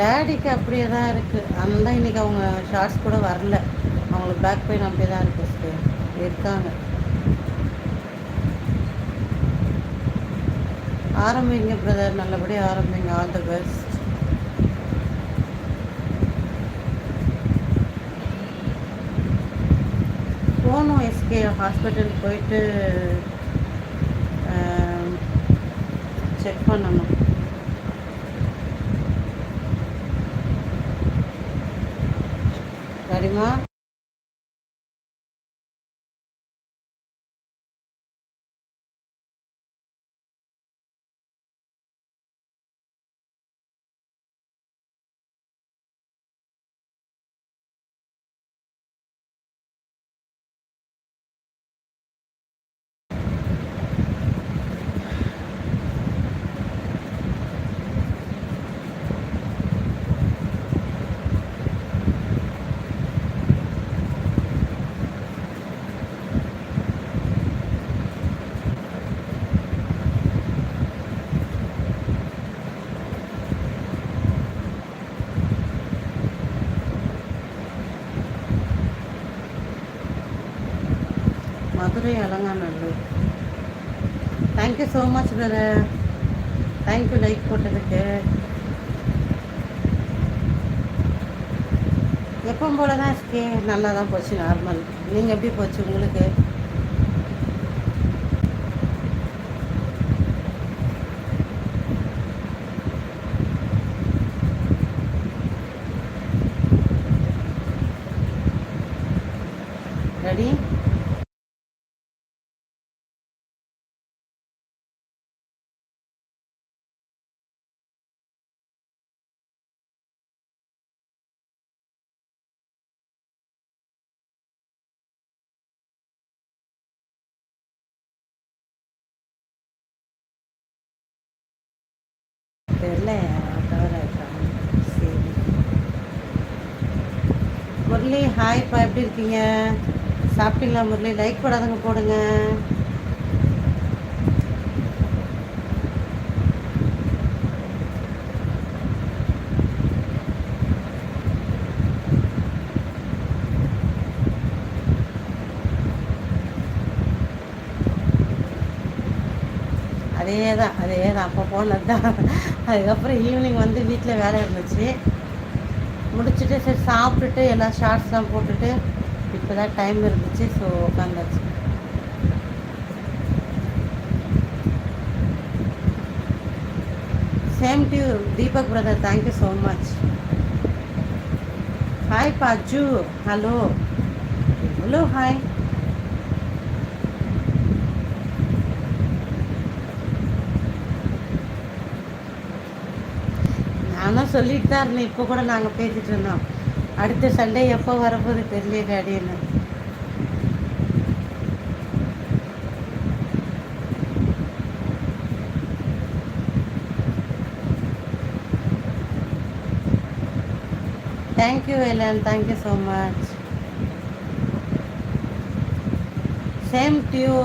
டேடிக்கு அப்படியே தான் இருக்குது அதனால இன்றைக்கி அவங்க ஷார்ட்ஸ் கூட வரல. அவங்களுக்கு பேக் பெயின் அப்படியே தான் இருக்குது இருக்காங்க. ஆரம்பிங்க பிரதர் நல்லபடியாக ஆரம்பிங்க. ஆல் த பெஸ்ட் போகணும் எஸ்கே ஹாஸ்பிட்டல் போயிட்டு செக் பண்ணணும். சரிம்மா Madurai Alanganallur. Thank you so much brother thank you like போட்டதுக்கு. எப்போ போல தான் இருக்கே. நல்லா தான் போச்சு நார்மல் நீங்கள் எப்படி போச்சு உங்களுக்கு? பேரில் தவிர சரி. முரளி ஹாய்ப்பா எப்படி இருக்கீங்க? சாப்பிட்டீங்களா முரளி? லைக் போடாதங்க போடுங்க. அதே தான் அதே தான் அப்போ போனது தான் அதுக்கப்புறம் ஈவினிங் வந்து வீட்டில் வேலை இருந்துச்சு. முடிச்சுட்டு சரி சாப்பிட்டுட்டு எல்லா ஷார்ட்ஸ்லாம் போட்டுட்டு இப்போ தான் டைம் இருந்துச்சு so உட்காந்தாச்சு same to Deepak brother thank you so much hi Baju hello hello hi சொல்லிட்டு தான் இருந்தேன் இப்போ கூட நாங்கள் பேசிகிட்டு இருந்தோம் அடுத்த சண்டே எப்போ வரப்போகுது தெரியல டேடின்னு thank you Velan thank you so much same to you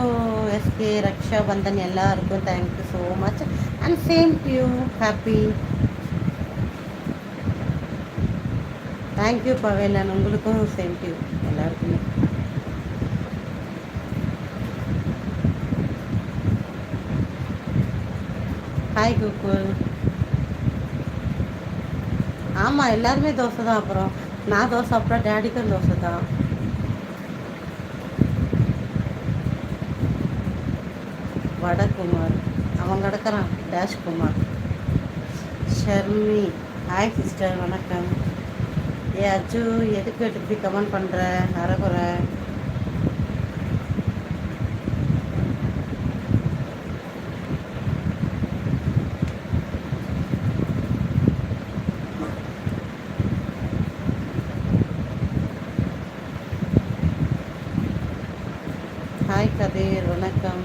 SK Raksha Bandhan எல்லாருக்கும் thank you so much and same to you happy thank you Pavelan உங்களுக்கும் சேம் டியூ எல்லாருக்குமே. ஹாய் குக்குல் ஆமாம் எல்லாருமே தோசை தான் அப்புறம். நான் தோசை அப்புறம் டேடிக்கும் தோசை தான். வடகுமார். அவன் கிடக்கிறான் டேஷ் குமார் ஷர்மி ஹாய் சிஸ்டர் வணக்கம். ஏ அச்சு எதுக்கு இப்படி கமெண்ட் பண்ணுற அறகுறை ஹாய் கதிர். வணக்கம்.